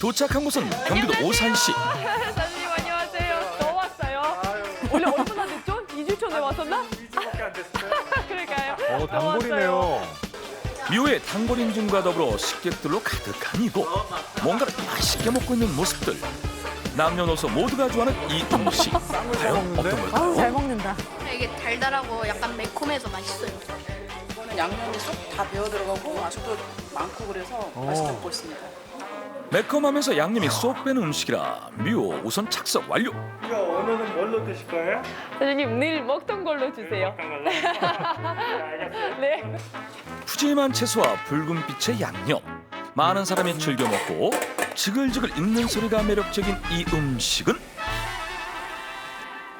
도착한 곳은 경기도 오산시. 사장님 안녕하세요. 또 왔어요. 원래 얼마나 됐죠? 2주 전에 왔었나? 2주밖에 안 됐어요. 그러니까요. 어, 또 단골이네요. 묘의 단골 인증과 더불어 식객들로 가득한 이곳. 뭔가를 맛있게 먹고 있는 모습들. 남녀노소 모두가 좋아하는 이 음식. 과연 어떤 걸까요? 잘 먹는다. 이게 달달하고 약간 매콤해서 맛있어요. 이거는 양념이 쏙 다 배어 들어가고 아직도 많고 그래서 맛있게 먹고 있습니다. 매콤하면서 양념이 쏙 빼는 음식이라 묘 우선 착석 완료. 이거 오늘은 뭘로 드실 거예요? 사장님 늘 먹던 걸로 주세요. 어떤 걸로? 네, 알겠어요. 네. 푸짐한 채소와 붉은빛의 양념. 많은 사람이 즐겨 먹고 지글지글 익는 소리가 매력적인 이 음식은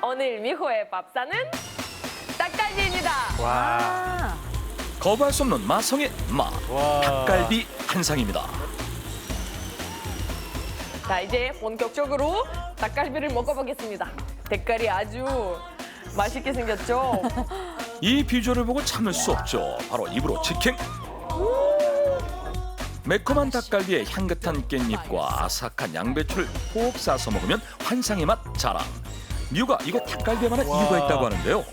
오늘 미호의 밥상은 닭갈비입니다. 와, 아, 거부할 수 없는 마성의 맛. 와. 닭갈비 한 상입니다. 자 이제 본격적으로 닭갈비를 먹어보겠습니다. 색깔이 아주 맛있게 생겼죠? 이 비주얼을 보고 참을 수 없죠. 바로 입으로 직행. 매콤한 닭갈비에 향긋한 깻잎과 아삭한 양배추를 푹 싸서 먹으면 환상의 맛 자랑. 뮤가 이거 닭갈비만한 이유가 있다고 하는데요.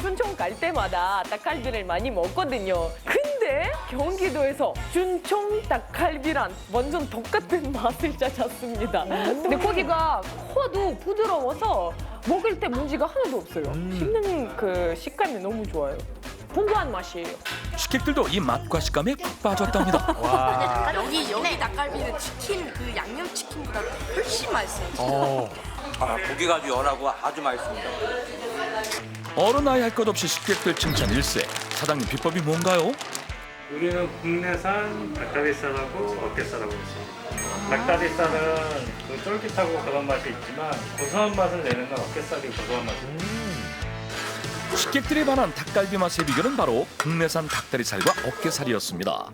저 춘천 갈 때마다 닭갈비를 많이 먹거든요. 근데 경기도에서 춘천 닭갈비랑 완전 똑같은 맛을 찾았습니다. 근데 거기가 코도 부드러워서 먹을 때 문제가 하나도 없어요. 씹는 그 식감이 너무 좋아요. 풍부한 맛이에요. 식객들도 이 맛과 식감에 푹 빠졌답니다. 와. 여기 여기 닭갈비는 치킨 그 양념 치킨보다 훨씬 맛있어요. 어. 아, 고기가 아주 연하고 아주 맛있습니다. 어른 아이 할 것 없이 식객들 칭찬 일세. 사장님 비법이 뭔가요? 우리는 국내산 닭다리살하고 어깨살하고 있습니다. 닭다리살은 그 쫄깃하고 그런 맛이 있지만 고소한 맛을 내는 건 어깨살이 고소한 맛입니다. 식객들이 반한 닭갈비 맛의 비결은 바로 국내산 닭다리살과 어깨살이었습니다.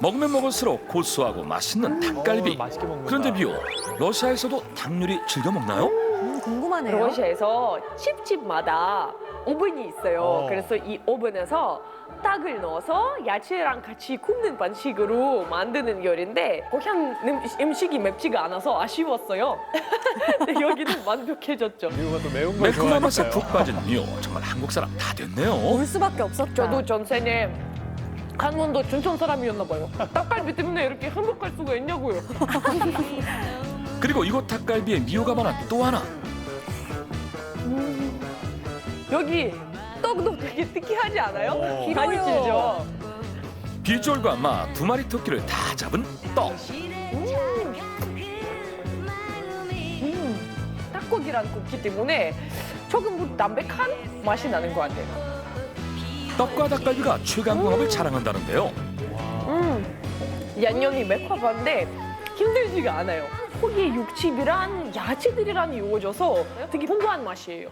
먹으면 먹을수록 고소하고 맛있는 닭갈비. 어, 맛있게 먹는다. 그런데 비오 러시아에서도 닭 요리 즐겨 먹나요? 음, 궁금하네요. 러시아에서 집집마다 오븐이 있어요. 어. 그래서 이 오븐에서 닭을 넣어서 야채랑 같이 굽는 방식으로 만드는 요리인데 고향 음- 음식이 맵지가 않아서 아쉬웠어요. 근데 여기는 만족해졌죠. 또 매운 걸 매콤한 맛에 좋아하니까요. 푹 빠진 미오 정말 한국 사람 다 됐네요. 올 수밖에 없었다. 저도 전생에 강원도 춘천 사람이었나 봐요. 닭갈비 때문에 이렇게 행복할 수가 있냐고요. 그리고 이곳 닭갈비에 미오가 반한 또 하나 여기 떡도 되게 특이하지 않아요? 어. 많이 길죠? 비주얼과 맛 두 마리 토끼를 다 잡은 떡. 음, 닭고기랑 굽기 때문에 조금 담백한 맛이 나는 것 같아요. 떡과 닭갈비가 최강궁합을 자랑한다는데요. 음, 양념이 매콤한데 힘들지가 않아요. 고기 육즙이랑 야채들이랑 이루어져서 되게 풍부한 맛이에요.